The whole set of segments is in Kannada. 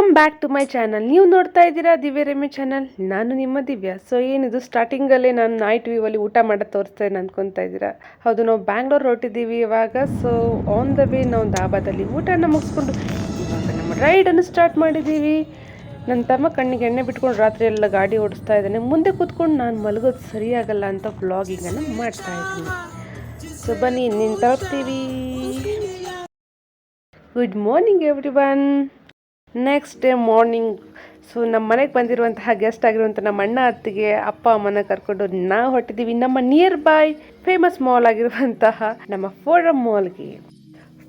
Welcome back to my channel ನೀವು ನೋಡ್ತಾ ಇದ್ದೀರಾ ದಿವ್ಯ ರೆಮಿ ಚಾನಲ್ ನಾನು ನಿಮ್ಮ ದಿವ್ಯ. ಸೊ ಏನಿದು? ಸ್ಟಾರ್ಟಿಂಗಲ್ಲೇ ನಾನು ನೈಟ್ ವ್ಯೂವಲ್ಲಿ ಊಟ ಮಾಡೋದು ತೋರಿಸ್ತೇನೆ ಅಂದ್ಕೊತಾ ಇದ್ದೀರಾ. ಹೌದು, ನಾವು ಬ್ಯಾಂಗ್ಳೂರ್ ಹೊರಟಿದ್ದೀವಿ ಇವಾಗ. ಸೊ ಆನ್ ದ ವೇ ನಾವು ಧಾಬಾದಲ್ಲಿ ಊಟನ ಮುಗಿಸ್ಕೊಂಡು ಇವಾಗ ನಮ್ಮ ರೈಡನ್ನು ಸ್ಟಾರ್ಟ್ ಮಾಡಿದ್ದೀವಿ. ನನ್ನ ತಮ್ಮ ಕಣ್ಣಿಗೆ ಎಣ್ಣೆ ಬಿಟ್ಕೊಂಡು ರಾತ್ರಿ ಎಲ್ಲ ಗಾಡಿ ಓಡಿಸ್ತಾ ಇದ್ದಾನೆ. ಮುಂದೆ ಕೂತ್ಕೊಂಡು ನಾನು ಮಲಗೋದು ಸರಿಯಾಗಲ್ಲ ಅಂತ ವ್ಲಾಗಿಂಗನ್ನು ಮಾಡ್ತಾ ಇದ್ದೀನಿ. ಸೊ ಬನ್ನಿ ನಿನ್ನ good morning everyone next day morning so ನಮ್ಮ ಮನೆಗೆ ಬಂದಿರುವಂತಹ ಗೆಸ್ಟ್ ಆಗಿರುವಂಥ ನಮ್ಮ ಅಣ್ಣ ಅತ್ತಿಗೆ ಅಪ್ಪ ಅಮ್ಮನ ಕರ್ಕೊಂಡು ನಾವು ಹೊಟ್ಟಿದ್ದೀವಿ ನಮ್ಮ ನಿಯರ್ ಬೈ ಫೇಮಸ್ ಮಾಲ್ ಆಗಿರುವಂತಹ ನಮ್ಮ ಫೋರಮ್ ಮಾಲ್ಗೆ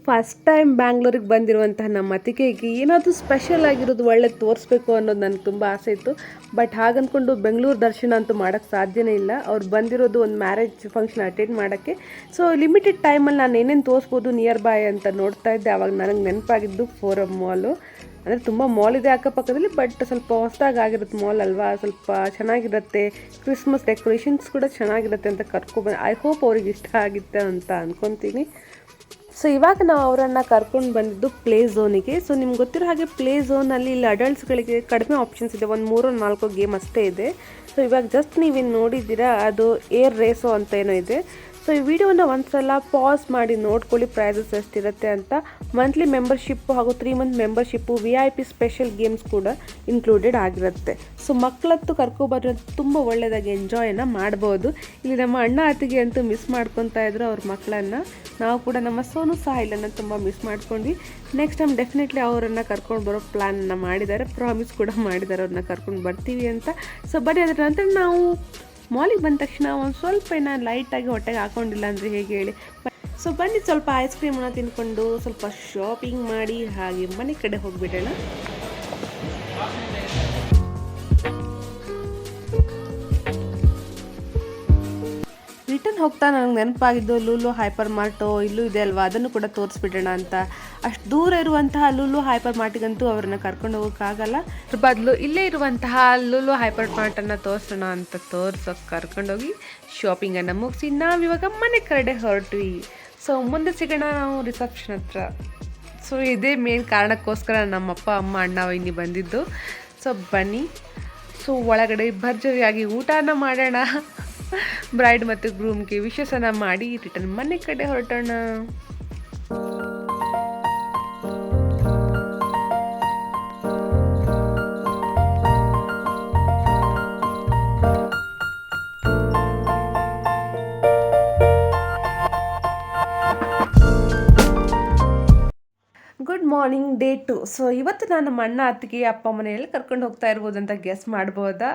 ಫಸ್ಟ್ ಟೈಮ್ ಬ್ಯಾಂಗ್ಳೂರಿಗೆ ಬಂದಿರುವಂತಹ ನಮ್ಮ ಅತ್ತಿಗೆಗೆ ಏನಾದರೂ ಸ್ಪೆಷಲ್ ಆಗಿರೋದು ಒಳ್ಳೆ ತೋರಿಸ್ಬೇಕು ಅನ್ನೋದು ನನಗೆ ತುಂಬ ಆಸೆ ಇತ್ತು. ಬಟ್ ಹಾಗಂದ್ಕೊಂಡು ಬೆಂಗಳೂರು ದರ್ಶನ ಅಂತೂ ಮಾಡೋಕ್ಕೆ ಸಾಧ್ಯನೇ ಇಲ್ಲ. ಅವ್ರು ಬಂದಿರೋದು ಒಂದು ಮ್ಯಾರೇಜ್ ಫಂಕ್ಷನ್ ಅಟೆಂಡ್ ಮಾಡೋಕ್ಕೆ. ಸೊ ಲಿಮಿಟೆಡ್ ಟೈಮಲ್ಲಿ ನಾನು ಏನೇನು ತೋರಿಸ್ಬೋದು ನಿಯರ್ ಬೈ ಅಂತ ನೋಡ್ತಾ ಇದ್ದೆ. ಆವಾಗ ನನಗೆ ನೆನಪಾಗಿದ್ದು ಫೋರಮ್ ಮಾಲು ಅಂದರೆ ತುಂಬ ಮಾಲ್ ಇದೆ ಅಕ್ಕಪಕ್ಕದಲ್ಲಿ ಬಟ್ ಸ್ವಲ್ಪ ಹೊಸದಾಗಿ ಆಗಿರುತ್ತೆ ಮಾಲ್ ಅಲ್ವಾ? ಸ್ವಲ್ಪ ಚೆನ್ನಾಗಿರುತ್ತೆ. ಕ್ರಿಸ್ಮಸ್ ಡೆಕೋರೇಷನ್ಸ್ ಕೂಡ ಚೆನ್ನಾಗಿರುತ್ತೆ ಅಂತ ಕರ್ಕೊಬಂದು ಐ ಹೋಪ್ ಅವ್ರಿಗೆ ಇಷ್ಟ ಆಗುತ್ತೆ ಅಂತ ಅಂದ್ಕೊತೀನಿ ಸೊ ಇವಾಗ ನಾವು ಅವರನ್ನು ಕರ್ಕೊಂಡು ಬಂದಿದ್ದು ಪ್ಲೇ ಝೋನಿಗೆ ಸೊ ನಿಮ್ಗೆ ಗೊತ್ತಿರೋ ಹಾಗೆ ಪ್ಲೇ ಝೋನಲ್ಲಿ ಇಲ್ಲಿ ಅಡಲ್ಟ್ಸ್ಗಳಿಗೆ ಕಡಿಮೆ ಆಪ್ಷನ್ಸ್ ಇದೆ. ಒಂದು ಮೂರು, ನಾಲ್ಕು ಗೇಮ್ ಅಷ್ಟೇ ಇದೆ. ಸೊ ಇವಾಗ ಜಸ್ಟ್ ನೀವೇನು ನೋಡಿದ್ದೀರಾ, ಅದು ಏರ್ ರೇಸೋ ಅಂತ ಏನೋ ಇದೆ. ಸೊ ಈ ವಿಡಿಯೋನ ಒಂದ್ಸಲ ಪಾಸ್ ಮಾಡಿ ನೋಡ್ಕೊಳ್ಳಿ ಪ್ರೈಸಸ್ ಎಷ್ಟಿರುತ್ತೆ ಅಂತ. ಮಂತ್ಲಿ ಮೆಂಬರ್ಶಿಪ್ ಹಾಗೂ three month membership V I P special games ಕೂಡ ಇನ್ಕ್ಲೂಡೆಡ್ ಆಗಿರುತ್ತೆ. ಸೊ ಮಕ್ಕಳತ್ತು ಕರ್ಕೊಬಾರ್ದು ತುಂಬ ಒಳ್ಳೆಯದಾಗಿ ಎಂಜಾಯನ್ನು ಮಾಡ್ಬೋದು. ಇಲ್ಲಿ ನಮ್ಮ ಅಣ್ಣ ಅತ್ತಿಗೆ ಅಂತೂ ಮಿಸ್ ಮಾಡ್ಕೊತಾ ಇದ್ರು ಅವ್ರ ಮಕ್ಕಳನ್ನು ನಾವು ಕೂಡ ನಮ್ಮ ಸೋನು ಸಾಹಿಲನ್ನು ತುಂಬ ಮಿಸ್ ಮಾಡ್ಕೊಂಡ್ವಿ. ನೆಕ್ಸ್ಟ್ ಟೈಮ್ ಡೆಫಿನೆಟ್ಲಿ ಅವರನ್ನು ಕರ್ಕೊಂಡು ಬರೋ ಪ್ಲ್ಯಾನನ್ನು ಮಾಡಿದ್ದಾರೆ. ಪ್ರಾಮಿಸ್ ಕೂಡ ಮಾಡಿದ್ದಾರೆ ಅವ್ರನ್ನ ಕರ್ಕೊಂಡು ಬರ್ತೀವಿ ಅಂತ. ಸೊ ಬರೀ ಅದರ ನಂತರ ನಾವು ಮಾಲಿಗೆ ಬಂದ ತಕ್ಷಣ ಒಂದು ಸ್ವಲ್ಪ ಏನೋ ಲೈಟಾಗಿ ಹೊಟ್ಟೆಗೆ ಹಾಕೊಂಡಿಲ್ಲ ಅಂದರೆ ಹೇಗೆ ಹೇಳಿ? ಸೊ ಬನ್ನಿ, ಸ್ವಲ್ಪ ಐಸ್ ಕ್ರೀಮನ್ನು ತಿಂದ್ಕೊಂಡು ಸ್ವಲ್ಪ ಶಾಪಿಂಗ್ ಮಾಡಿ, ಹಾಗೆ ಮನೆ ಕಡೆ ಹೋಗ್ಬಿಡೋಣ. ಹೋಗ್ತಾ ನನಗೆ ನೆನಪಾಗಿದ್ದು ಲೂಲು ಹೈಪರ್ ಮಾರ್ಟು ಇಲ್ಲೂ ಇದೆ ಅಲ್ವಾ? ಅದನ್ನು ಕೂಡ ತೋರಿಸ್ಬಿಡೋಣ ಅಂತ. ಅಷ್ಟು ದೂರ ಇರುವಂತಹ ಲೂಲು ಹೈಪರ್ ಮಾರ್ಟಿಗಂತೂ ಅವ್ರನ್ನ ಕರ್ಕೊಂಡು ಹೋಗೋಕ್ಕಾಗಲ್ಲ ಬದಲು ಇಲ್ಲೇ ಇರುವಂತಹ ಲೂಲು ಹೈಪರ್ ಮಾರ್ಟನ್ನು ತೋರಿಸೋಣ ಅಂತ ತೋರ್ಸೋಕೆ ಕರ್ಕೊಂಡೋಗಿ ಶಾಪಿಂಗನ್ನು ಮುಗಿಸಿ ನಾವಿವಾಗ ಮನೆ ಕಡೆ ಹೊರಟ್ವಿ. ಸೊ ಮುಂದೆ ಸಿಗೋಣ ನಾವು ರಿಸೆಪ್ಷನ್ ಹತ್ರ. ಸೊ ಇದೇ ಮೇನ್ ಕಾರಣಕ್ಕೋಸ್ಕರ ನಮ್ಮಪ್ಪ, ಅಮ್ಮ, ಅಣ್ಣ ಇನ್ನಿ ಬಂದಿದ್ದು. ಸೊ ಬನ್ನಿ. ಸೊ ಒಳಗಡೆ ಭರ್ಜರಿಯಾಗಿ ಊಟನ ಮಾಡೋಣ. ಬ್ರೈಡ್ ಮತ್ತು ಗ್ರೂಮ್ಗೆ ವಿಶೇಷನ ಮಾಡಿ ರಿಟರ್ನ್ ಮನೆ ಕಡೆ ಹೊರಟೋಣ. Morning day two. ಸೊ ಇವತ್ತು ನಾನು ನಮ್ಮ ಅಣ್ಣ ಅತ್ತಿಗೆ, ಅಪ್ಪ ಮನೆಯಲ್ಲಿ ಕರ್ಕೊಂಡು ಹೋಗ್ತಾ ಇರ್ಬೋದು ಅಂತ ಗೆಸ್ ಮಾಡ್ಬೋದಾ?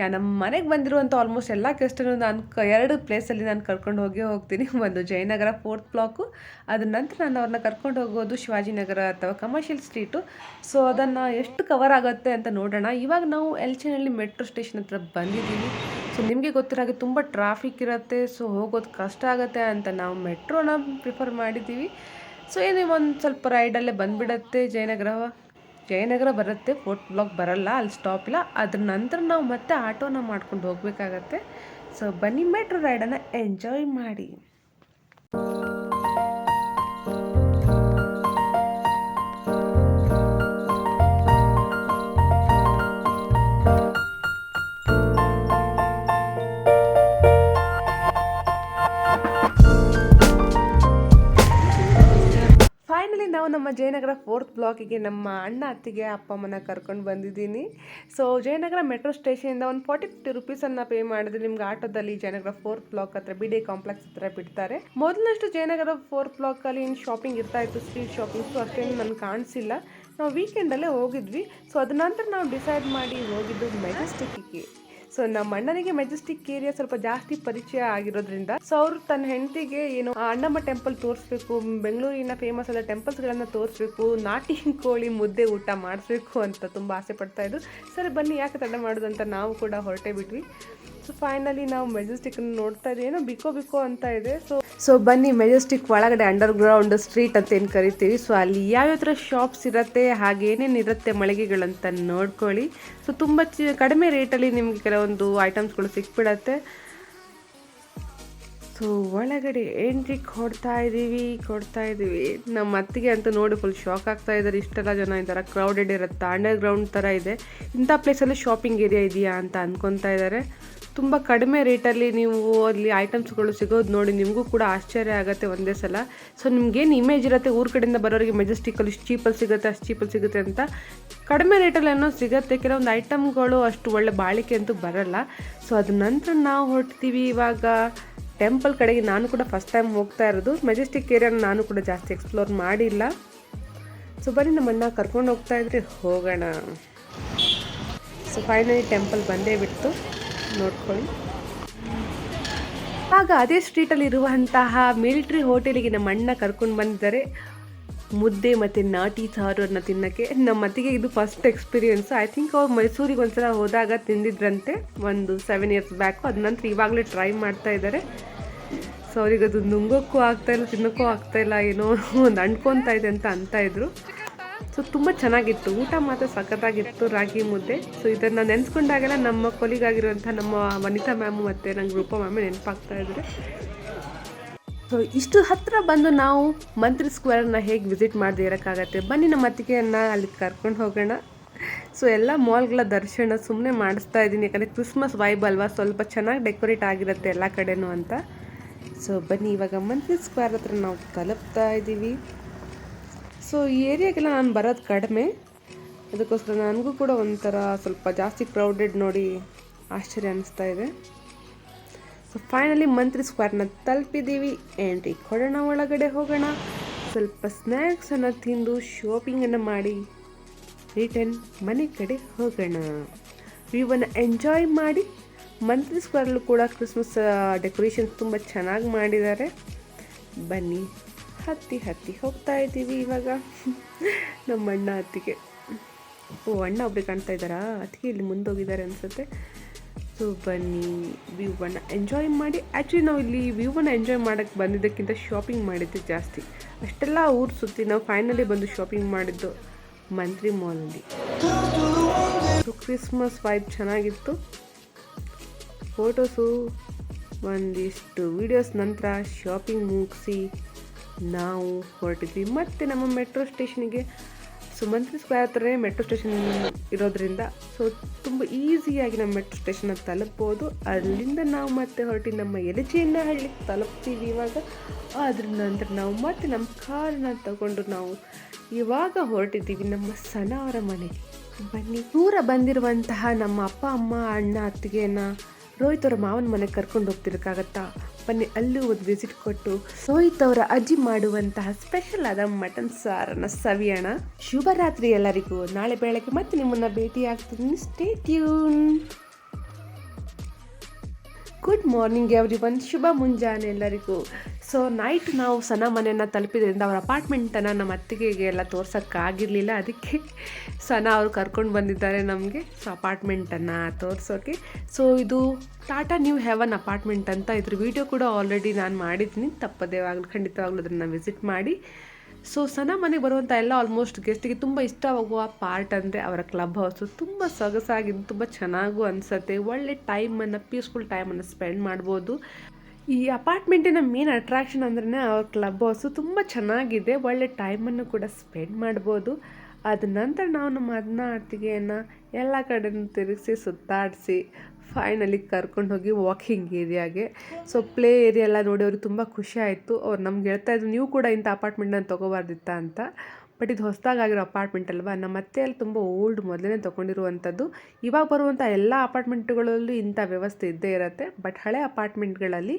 ಯಾ ನಮ್ಮ ಮನೆಗೆ ಬಂದಿರುವಂಥ ಆಲ್ಮೋಸ್ಟ್ ಎಲ್ಲ ಗೆಸ್ಟನ್ನು ನಾನು ಎರಡು ಪ್ಲೇಸಲ್ಲಿ ನಾನು ಕರ್ಕೊಂಡು ಹೋಗಿ ಹೋಗ್ತೀನಿ. ಒಂದು ಜಯನಗರ ಫೋರ್ತ್ ಬ್ಲಾಕು ಅದ್ರ ನಂತರ ನಾನು ಅವ್ರನ್ನ ಕರ್ಕೊಂಡು ಹೋಗೋದು ಶಿವಾಜಿನಗರ ಅಥವಾ ಕಮರ್ಷಿಯಲ್ ಸ್ಟ್ರೀಟು ಸೊ ಅದನ್ನು ಎಷ್ಟು ಕವರ್ ಆಗುತ್ತೆ ಅಂತ ನೋಡೋಣ. ಇವಾಗ ನಾವು ಎಲ್ಚಿನಲ್ಲಿ ಮೆಟ್ರೋ ಸ್ಟೇಷನ್ ಹತ್ರ ಬಂದಿದ್ದೀವಿ. ಸೊ ನಿಮಗೆ ಗೊತ್ತಿರೋ ಹಾಗೆ ತುಂಬ ಟ್ರಾಫಿಕ್ ಇರುತ್ತೆ. ಸೊ ಹೋಗೋದು ಕಷ್ಟ ಆಗುತ್ತೆ ಅಂತ ನಾವು ಮೆಟ್ರೋನ ಪ್ರಿಫರ್ ಮಾಡಿದ್ದೀವಿ. ಸೊ ಏನೇ ಒಂದು ಸ್ವಲ್ಪ ರೈಡಲ್ಲೇ ಬಂದುಬಿಡತ್ತೆ ಜಯನಗರ ಜಯನಗರ ಬರುತ್ತೆ ಫೋರ್ಟ್ ಬ್ಲಾಕ್ ಬರಲ್ಲ, ಅಲ್ಲಿ ಸ್ಟಾಪ್ ಇಲ್ಲ. ಅದ್ರ ನಂತರ ನಾವು ಮತ್ತೆ ಆಟೋನ ಮಾಡ್ಕೊಂಡು ಹೋಗಬೇಕಾಗತ್ತೆ. ಸೊ ಬನ್ನಿ ಮೆಟ್ರೋ ರೈಡನ್ನು ಎಂಜಾಯ್ ಮಾಡಿ. ಜಯನಗರ ಫೋರ್ತ್ ಬ್ಲಾಕಿಗೆ ನಮ್ಮ ಅಣ್ಣ ಅತ್ತಿಗೆ ಅಪ್ಪ ಅಮ್ಮನ ಕರ್ಕೊಂಡು ಬಂದಿದ್ದೀನಿ. ಸೊ ಜಯನಗರ ಮೆಟ್ರೋ ಸ್ಟೇಷನಿಂದ ಒಂದು ಫಾರ್ಟಿ ಫಿಫ್ಟಿ ರುಪೀಸನ್ನು ಪೇ ಮಾಡಿದ್ರೆ ನಿಮ್ಗೆ ಆಟೋದಲ್ಲಿ ಜಯನಗರ ಫೋರ್ತ್ ಬ್ಲಾಕ್ ಹತ್ರ ಬಿ ಡಿ ಕಾಂಪ್ಲೆಕ್ಸ್ ಹತ್ರ ಬಿಡ್ತಾರೆ. ಮೊದಲಷ್ಟು ಜಯನಗರ ಫೋರ್ತ್ ಬ್ಲಾಕಲ್ಲಿ ಏನು ಶಾಪಿಂಗ್ ಇರ್ತಾ ಇತ್ತು ಸ್ಟ್ರೀಟ್ ಶಾಪಿಂಗ್ಸು ಅಷ್ಟೇನು ನನಗೆ ಕಾಣಿಸಿಲ್ಲ. ನಾವು ವೀಕೆಂಡಲ್ಲೇ ಹೋಗಿದ್ವಿ. ಸೊ ಅದ ನಂತರ ನಾವು ಡಿಸೈಡ್ ಮಾಡಿ ಹೋಗಿದ್ದು ಮೆಜೆಸ್ಟಿಕ್ಕಿಗೆ ಸೊ ನಮ್ಮ ಅಣ್ಣನಿಗೆ ಮೆಜೆಸ್ಟಿಕ್ ಏರಿಯಾ ಸ್ವಲ್ಪ ಜಾಸ್ತಿ ಪರಿಚಯ ಆಗಿರೋದ್ರಿಂದ ಸೊ ಅವ್ರು ತನ್ನ ಹೆಂಡತಿಗೆ ಏನು ಅಣ್ಣಮ್ಮ ಟೆಂಪಲ್ ತೋರಿಸ್ಬೇಕು, ಬೆಂಗಳೂರಿನ ಫೇಮಸ್ ಆದ ಟೆಂಪಲ್ಸ್ಗಳನ್ನ ತೋರಿಸ್ಬೇಕು, ನಾಟಿ ಕೋಳಿ ಮುದ್ದೆ ಊಟ ಮಾಡಿಸ್ಬೇಕು ಅಂತ ತುಂಬ ಆಸೆ ಪಡ್ತಾ ಇದ್ರು. ಸರಿ ಬನ್ನಿ, ಯಾಕೆ ತಡ ಮಾಡೋದು ಅಂತ ನಾವು ಕೂಡ ಹೊರಟೇ ಬಿಟ್ವಿ. ಸೊ ಫೈನಲಿ ನಾವು ಮೆಜೆಸ್ಟಿಕ್ ನೋಡ್ತಾ ಇದ್ದೀವಿ ಏನೋ ಬಿಕೋ ಬಿಕೋ ಅಂತ ಇದೆ. ಸೊ ಸೊ ಬನ್ನಿ ಮೆಜೆಸ್ಟಿಕ್ ಒಳಗಡೆ ಅಂಡರ್ ಗ್ರೌಂಡ್ ಸ್ಟ್ರೀಟ್ ಅಂತ ಏನು ಕರಿತೀವಿ. ಸೊ ಅಲ್ಲಿ ಯಾವ್ಯಾವ ಥರ ಶಾಪ್ಸ್ ಇರುತ್ತೆ, ಹಾಗೆ ಏನೇನು ಇರುತ್ತೆ ಮಳಿಗೆಗಳಂತ ನೋಡ್ಕೊಳ್ಳಿ. ಸೊ ತುಂಬ ಚಿ, ಕಡಿಮೆ ರೇಟಲ್ಲಿ ನಿಮಗೆ ಕೆಲವೊಂದು ಐಟಮ್ಸ್ಗಳು ಸಿಕ್ಬಿಡತ್ತೆ. ಸೊ ಒಳಗಡೆ ಎಂಟ್ರಿ ಕೊಡ್ತಾ ಇದ್ದೀವಿ ಕೊಡ್ತಾ ಇದ್ದೀವಿ ನಮ್ಮ ಅತ್ತಿಗೆ ಅಂತ ನೋಡಿ ಫುಲ್ ಶಾಕ್ ಆಗ್ತಾ ಇದ್ದಾರೆ ಇಷ್ಟೆಲ್ಲ ಜನ ಇದ್ದಾರೆ ಕ್ರೌಡೆಡ್ ಇರುತ್ತೆ. ಅಂಡರ್ ಗ್ರೌಂಡ್ ಥರ ಇದೆ. ಇಂಥ ಪ್ಲೇಸಲ್ಲಿ ಶಾಪಿಂಗ್ ಏರಿಯಾ ಇದೆಯಾ ಅಂತ ಅಂದ್ಕೊತಾ ಇದ್ದಾರೆ ತುಂಬ ಕಡಿಮೆ ರೇಟಲ್ಲಿ ನೀವು ಅಲ್ಲಿ ಐಟಮ್ಸ್ಗಳು ಸಿಗೋದು ನೋಡಿ ನಿಮಗೂ ಕೂಡ ಆಶ್ಚರ್ಯ ಆಗುತ್ತೆ ಒಂದೇ ಸಲ. ಸೊ ನಿಮ್ಗೇನು ಇಮೇಜ್ ಇರುತ್ತೆ, ಊರ ಕಡೆಯಿಂದ ಬರೋರಿಗೆ ಮೆಜೆಸ್ಟಿಕಲ್ಲಿ ಇಷ್ಟು ಚೀಪಲ್ಲಿ ಸಿಗುತ್ತೆ, ಅಷ್ಟು ಚೀಪಲ್ಲಿ ಸಿಗುತ್ತೆ ಅಂತ ಕಡಿಮೆ ರೇಟಲ್ಲಿ ಏನೋ ಸಿಗುತ್ತೆ. ಕೆಲವೊಂದು ಐಟಮ್ಗಳು ಅಷ್ಟು ಒಳ್ಳೆ ಬಾಳಿಕೆ ಅಂತೂ ಬರಲ್ಲ. ಸೊ ಅದ ನಂತರ ನಾವು ಹೊರಡ್ತೀವಿ ಇವಾಗ ಟೆಂಪಲ್ ಕಡೆಗೆ ನಾನು ಕೂಡ ಫಸ್ಟ್ ಟೈಮ್ ಹೋಗ್ತಾ ಇರೋದು. ಮೆಜೆಸ್ಟಿಕ್ ಏರಿಯಾನ ನಾನು ಕೂಡ ಜಾಸ್ತಿ ಎಕ್ಸ್ಪ್ಲೋರ್ ಮಾಡಿಲ್ಲ. ಸೊ ಬನ್ನಿ ನಮ್ಮನ್ನ ಕರ್ಕೊಂಡು ಹೋಗ್ತಾ ಇದ್ರೆ ಹೋಗೋಣ. ಸೊ ಫೈನಲಿ ಟೆಂಪಲ್ ಬಂದೇ ಬಿಟ್ಟು ನೋಡ್ಕೊಳ್ಳಿ. ಆಗ ಅದೇ ಸ್ಟ್ರೀಟಲ್ಲಿ ಇರುವಂತಹ ಮಿಲಿಟ್ರಿ ಹೋಟೆಲಿಗೆ ನಮ್ಮ ಅಣ್ಣ ಕರ್ಕೊಂಡು ಬಂದಿದ್ದಾರೆ. ಮುದ್ದೆ ಮತ್ತು ನಾಟಿ ಸಾರನ್ನ ತಿನ್ನೋಕ್ಕೆ. ನಮ್ಮ ಅತ್ತಿಗೆ ಇದು ಫಸ್ಟ್ ಎಕ್ಸ್ಪೀರಿಯೆನ್ಸ್ ಐ ಥಿಂಕ್ ಅವ್ರು ಮೈಸೂರಿಗೆ ಒಂದ್ಸಲ ಹೋದಾಗ ತಿಂದಿದ್ರಂತೆ. ಒಂದು ಸೆವೆನ್ ಇಯರ್ಸ್ ಬ್ಯಾಕು ಅದ ನಂತರ ಇವಾಗಲೇ ಟ್ರೈ ಮಾಡ್ತಾ ಇದ್ದಾರೆ. ಸೊ ಅವ್ರಿಗೆ ಅದು ನುಂಗೋಕ್ಕೂ ಆಗ್ತಾಯಿಲ್ಲ ತಿನ್ನೋಕ್ಕೂ ಆಗ್ತಾಯಿಲ್ಲ ಏನೋ ಒಂದು ಅಂಟ್ಕೊತಾ ಇದೆ ಅಂತ ಅಂತ ಇದ್ರು. ಸೊ ತುಂಬ ಚೆನ್ನಾಗಿತ್ತು. ಊಟ ಮಾತ್ರ ಸಖತ್ತಾಗಿತ್ತು, ರಾಗಿ ಮುದ್ದೆ. ಸೊ ಇದನ್ನು ನೆನೆಸ್ಕೊಂಡಾಗೆಲ್ಲ ನಮ್ಮ ಕೊಲಿಗಾಗಿರುವಂಥ ನಮ್ಮ ವನಿತಾ ಮ್ಯಾಮು ಮತ್ತು ನಂಗೆ ರೂಪ ಮ್ಯಾಮ್ ನೆನಪಾಗ್ತಾ ಇದ್ದಾರೆ ಸೊ ಇಷ್ಟು ಹತ್ತಿರ ಬಂದು ನಾವು ಮಂತ್ರಿ ಸ್ಕ್ವೇರನ್ನ ಹೇಗೆ ವಿಸಿಟ್ ಮಾಡದೆ ಇರೋಕ್ಕಾಗತ್ತೆ? ಬನ್ನಿ ನಮ್ಮ ಅತ್ತಿಗೆಯನ್ನು ಅಲ್ಲಿ ಕರ್ಕೊಂಡು ಹೋಗೋಣ. ಸೊ ಎಲ್ಲ ಮಾಲ್ಗಳ ದರ್ಶನ ಸುಮ್ಮನೆ ಮಾಡಿಸ್ತಾ ಇದ್ದೀನಿ. ಯಾಕಂದರೆ ಕ್ರಿಸ್ಮಸ್ ವೈಬ್ ಅಲ್ವಾ? ಸ್ವಲ್ಪ ಚೆನ್ನಾಗಿ ಡೆಕೋರೇಟ್ ಆಗಿರುತ್ತೆ ಎಲ್ಲ ಕಡೆನೂ ಅಂತ. ಸೊ ಬನ್ನಿ, ಇವಾಗ ಮಂತ್ರಿ ಸ್ಕ್ವೇರ್ ಹತ್ರ ನಾವು ತಲುಪ್ತಾ ಇದ್ದೀವಿ. ಸೊ ಈ ಏರಿಯಾಗೆಲ್ಲ ನಾನು ಬರೋದು ಕಡಿಮೆ. ಅದಕ್ಕೋಸ್ಕರ ನನಗೂ ಕೂಡ ಒಂಥರ ಸ್ವಲ್ಪ ಜಾಸ್ತಿ ಕ್ರೌಡೆಡ್ ನೋಡಿ ಆಶ್ಚರ್ಯ ಅನ್ನಿಸ್ತಾ ಇದೆ. ಸೊ ಫೈನಲಿ ಮಂತ್ರಿ ಸ್ಕ್ವೇರ್ನ ತಲುಪಿದ್ದೀವಿ. ಎಂಟ್ರಿ ಕೊಡೋಣ ಒಳಗಡೆ ಹೋಗೋಣ. ಸ್ವಲ್ಪ ಸ್ನ್ಯಾಕ್ಸನ್ನು ತಿಂದು ಶಾಪಿಂಗನ್ನು ಮಾಡಿ ರಿಟರ್ನ್ ಮನೆ ಕಡೆ ಹೋಗೋಣ. ವ್ಯೂವನ್ನು ಎಂಜಾಯ್ ಮಾಡಿ ಮಂತ್ರಿ ಸ್ಕ್ವೇರಲ್ಲೂ ಕೂಡ ಕ್ರಿಸ್ಮಸ್ ಡೆಕೋರೇಷನ್ಸ್ ತುಂಬ ಚೆನ್ನಾಗಿ ಮಾಡಿದ್ದಾರೆ. ಬನ್ನಿ. ಹತ್ತಿ ಹತ್ತಿ ಹೋಗ್ತಾ ಇದ್ದೀವಿ ಇವಾಗ. ನಮ್ಮ ಅಣ್ಣ ಅತ್ತಿಗೆ ಓ, ಅಣ್ಣ ಒಬ್ಬರು ಕಾಣ್ತಾ ಇದ್ದಾರಾ? ಅತ್ತಿಗೆ ಇಲ್ಲಿ ಮುಂದೋಗಿದ್ದಾರೆ ಅನಿಸುತ್ತೆ. ಸೊ, ಬನ್ನಿ, ವ್ಯೂವನ್ನು ಎಂಜಾಯ್ ಮಾಡಿ. ಆ್ಯಕ್ಚುಲಿ ನಾವು ಇಲ್ಲಿ ವ್ಯೂವನ್ನು ಎಂಜಾಯ್ ಮಾಡೋಕ್ಕೆ ಬಂದಿದ್ದಕ್ಕಿಂತ ಶಾಪಿಂಗ್ ಮಾಡಿದ್ದು ಜಾಸ್ತಿ. ಅಷ್ಟೆಲ್ಲ ಊರು ಸುತ್ತಿ ನಾವು ಫೈನಲಿ ಬಂದು ಶಾಪಿಂಗ್ ಮಾಡಿದ್ದು ಮಂತ್ರಿ ಮಾಲಲ್ಲಿ ಸೊ ಕ್ರಿಸ್ಮಸ್ ವೈಬ್ ಚೆನ್ನಾಗಿತ್ತು. ಫೋಟೋಸು ಒಂದಿಷ್ಟು ವೀಡಿಯೋಸ್ ನಂತರ ಶಾಪಿಂಗ್ ಮುಗಿಸಿ. ನಾವು ಹೊರಟಿದ್ವಿ. ಮತ್ತು ನಮ್ಮ ಮೆಟ್ರೋ ಸ್ಟೇಷನಿಗೆ ಸೊ ಮಂತ್ರಿ ಸ್ಕ್ವೇರ್ ಹತ್ರನೇ ಮೆಟ್ರೋ ಸ್ಟೇಷನ್ ಇರೋದ್ರಿಂದ ಸೊ ತುಂಬ ಈಸಿಯಾಗಿ ನಮ್ಮ ಮೆಟ್ರೋ ಸ್ಟೇಷನ್ನ ತಲುಪ್ಬೋದು. ಅಲ್ಲಿಂದ ನಾವು ಮತ್ತೆ ಹೊರಟಿ ನಮ್ಮ ಎಲಚಿಯನ್ನ ಹಳ್ಳಿ ತಲುಪ್ತೀವಿ ಇವಾಗ. ಅದ್ರ ನಂತರ ನಾವು ಮತ್ತೆ ನಮ್ಮ ಕಾರನ್ನ ತಗೊಂಡು ನಾವು ಇವಾಗ ಹೊರಟಿದ್ದೀವಿ ನಮ್ಮ ಸನವರ ಮನೆಗೆ. ಬನ್ನಿ. ದೂರ ಬಂದಿರುವಂತಹ ನಮ್ಮ ಅಪ್ಪ, ಅಮ್ಮ, ಅಣ್ಣ, ಅತ್ತಿಗೆಯನ್ನ ರೋಹಿತ್ ಅವರ ಮಾವನ ಮನೆಗೆ ಕರ್ಕೊಂಡು ಹೋಗ್ತಿರಕ್ಕಾಗತ್ತಾ? ಬನ್ನಿ, ಅಲ್ಲೂ ಒಂದು ವಿಸಿಟ್ ಕೊಟ್ಟು ರೋಹಿತ್ ಅವರ ಅಜ್ಜಿ ಮಾಡುವಂತಹ ಸ್ಪೆಷಲ್ ಆದ ಮಟನ್ ಸಾರನ್ನ ಸವಿಯೋಣ. ಶುಭರಾತ್ರಿ ಎಲ್ಲರಿಗೂ. ನಾಳೆ ಬೆಳಗ್ಗೆ ಮತ್ತೆ ನಿಮ್ಮನ್ನ ಭೇಟಿ ಆಗ್ತೀನಿ stay tune good morning everyone ಶುಭ ಮುಂಜಾನೆ ಎಲ್ಲರಿಗೂ. ಸೊ ನೈಟ್ ನಾವು ಸನ ಮನೆಯನ್ನು ತಲುಪಿದ್ರಿಂದ ಅವ್ರ ಅಪಾರ್ಟ್ಮೆಂಟನ್ನು ನಮ್ಮ ಅತ್ತಿಗೆಗೆ ಎಲ್ಲ ತೋರ್ಸೋಕ್ಕಾಗಿರಲಿಲ್ಲ ಅದಕ್ಕೆ ಸನ ಅವರು ಕರ್ಕೊಂಡು ಬಂದಿದ್ದಾರೆ ನಮಗೆ. ಸೊ ಅಪಾರ್ಟ್ಮೆಂಟನ್ನು ತೋರಿಸೋಕೆ. ಸೊ ಇದು ಟಾಟಾ ನ್ಯೂ ಹೆವನ್ ಅಪಾರ್ಟ್ಮೆಂಟ್ ಅಂತ ಇದ್ರ ವಿಡಿಯೋ ಕೂಡ ಆಲ್ರೆಡಿ ನಾನು ಮಾಡಿದ್ದೀನಿ. ತಪ್ಪದೇವಾಗಲೂ ಖಂಡಿತವಾಗ್ಲೂ ಅದನ್ನು ವಿಸಿಟ್ ಮಾಡಿ. ಸೊ ಸನ ಮನೆಗೆ ಬರುವಂಥ ಎಲ್ಲ ಆಲ್ಮೋಸ್ಟ್ ಗೆಸ್ಟಿಗೆ ತುಂಬ ಇಷ್ಟವಾಗುವ ಪಾರ್ಟ್ ಅಂದರೆ ಅವರ ಕ್ಲಬ್ ಹೌಸು ತುಂಬ ಸೊಗಸಾಗಿದ್ದು, ತುಂಬ ಚೆನ್ನಾಗೂ ಅನಿಸುತ್ತೆ. ಒಳ್ಳೆ ಟೈಮನ್ನು ಪೀಸ್ಫುಲ್ ಟೈಮನ್ನು ಸ್ಪೆಂಡ್ ಮಾಡ್ಬೋದು. ಈ ಅಪಾರ್ಟ್ಮೆಂಟಿನ ಮೇನ್ ಅಟ್ರಾಕ್ಷನ್ ಅಂದ್ರೆ ಅವ್ರ ಕ್ಲಬ್ ಹೌಸು ತುಂಬ ಚೆನ್ನಾಗಿದೆ. ಒಳ್ಳೆ ಟೈಮನ್ನು ಕೂಡ ಸ್ಪೆಂಡ್ ಮಾಡ್ಬೋದು. ಅದ ನಂತರ ನಾವು ನಮ್ಮ ಅದನ್ನ ಎಲ್ಲ ಕಡೆನೂ ತಿರುಗಿಸಿ, ಸುತ್ತಾಡಿಸಿ ಫೈನಲಿ ಕರ್ಕೊಂಡು ಹೋಗಿ ವಾಕಿಂಗ್ ಏರಿಯಾಗೆ ಸೊ ಪ್ಲೇ ಏರಿಯಾ ಎಲ್ಲ ನೋಡಿ ಅವ್ರಿಗೆ ತುಂಬ ಖುಷಿ ಆಯಿತು. ಅವ್ರು ನಮ್ಗೆ ಹೇಳ್ತಾ ಇದ್ರು, ನೀವು ಕೂಡ ಇಂಥ ಅಪಾರ್ಟ್ಮೆಂಟನ್ನು ತೊಗೋಬಾರ್ದಿತ್ತ ಅಂತ. ಬಟ್ ಇದು ಹೊಸದಾಗಿರೋ ಅಪಾರ್ಟ್ಮೆಂಟ್ ಅಲ್ವಾ? ನಮ್ಮ ಮತ್ತೆ ಅಲ್ಲಿ ತುಂಬ ಓಲ್ಡ್ ಮೊದಲೇ ತೊಗೊಂಡಿರುವಂಥದ್ದು. ಇವಾಗ ಬರುವಂಥ ಎಲ್ಲ ಅಪಾರ್ಟ್ಮೆಂಟ್ಗಳಲ್ಲೂ ಇಂಥ ವ್ಯವಸ್ಥೆ ಇದ್ದೇ ಇರುತ್ತೆ. ಬಟ್ ಹಳೆ ಅಪಾರ್ಟ್ಮೆಂಟ್ಗಳಲ್ಲಿ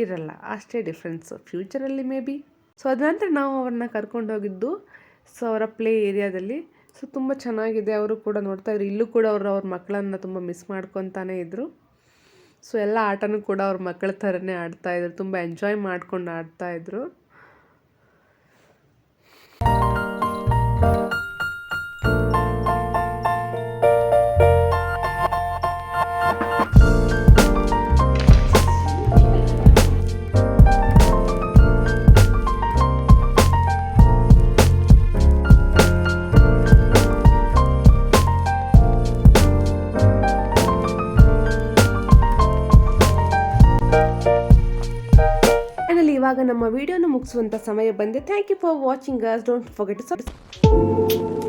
ಇರಲ್ಲ. ಅಷ್ಟೇ ಡಿಫ್ರೆನ್ಸು ಫ್ಯೂಚರಲ್ಲಿ ಮೇ ಬಿ ಸೊ ಅದ ನಂತರ ನಾವು ಅವ್ರನ್ನ ಕರ್ಕೊಂಡು ಹೋಗಿದ್ದು ಸೊ ಅವರ ಪ್ಲೇ ಏರಿಯಾದಲ್ಲಿ ಸೊ ತುಂಬ ಚೆನ್ನಾಗಿದೆ. ಅವರು ಕೂಡ ನೋಡ್ತಾ ಇದ್ರು. ಇಲ್ಲೂ ಕೂಡ ಅವರು ಅವ್ರ ಮಕ್ಕಳನ್ನ ತುಂಬ ಮಿಸ್ ಮಾಡ್ಕೊತಾನೆ ಇದ್ದರು ಸೊ ಎಲ್ಲ ಆಟನೂ ಕೂಡ ಅವ್ರ ಮಕ್ಕಳ ಥರನೇ ಆಡ್ತಾಯಿದ್ರು ತುಂಬ ಎಂಜಾಯ್ ಮಾಡ್ಕೊಂಡು ಆಡ್ತಾಯಿದ್ರು ಇವಾಗ ನಮ್ಮ ವಿಡಿಯೋನ ಮುಗಿಸುವಂತ ಸಮಯ ಬಂದೆ thank you for watching us don't forget to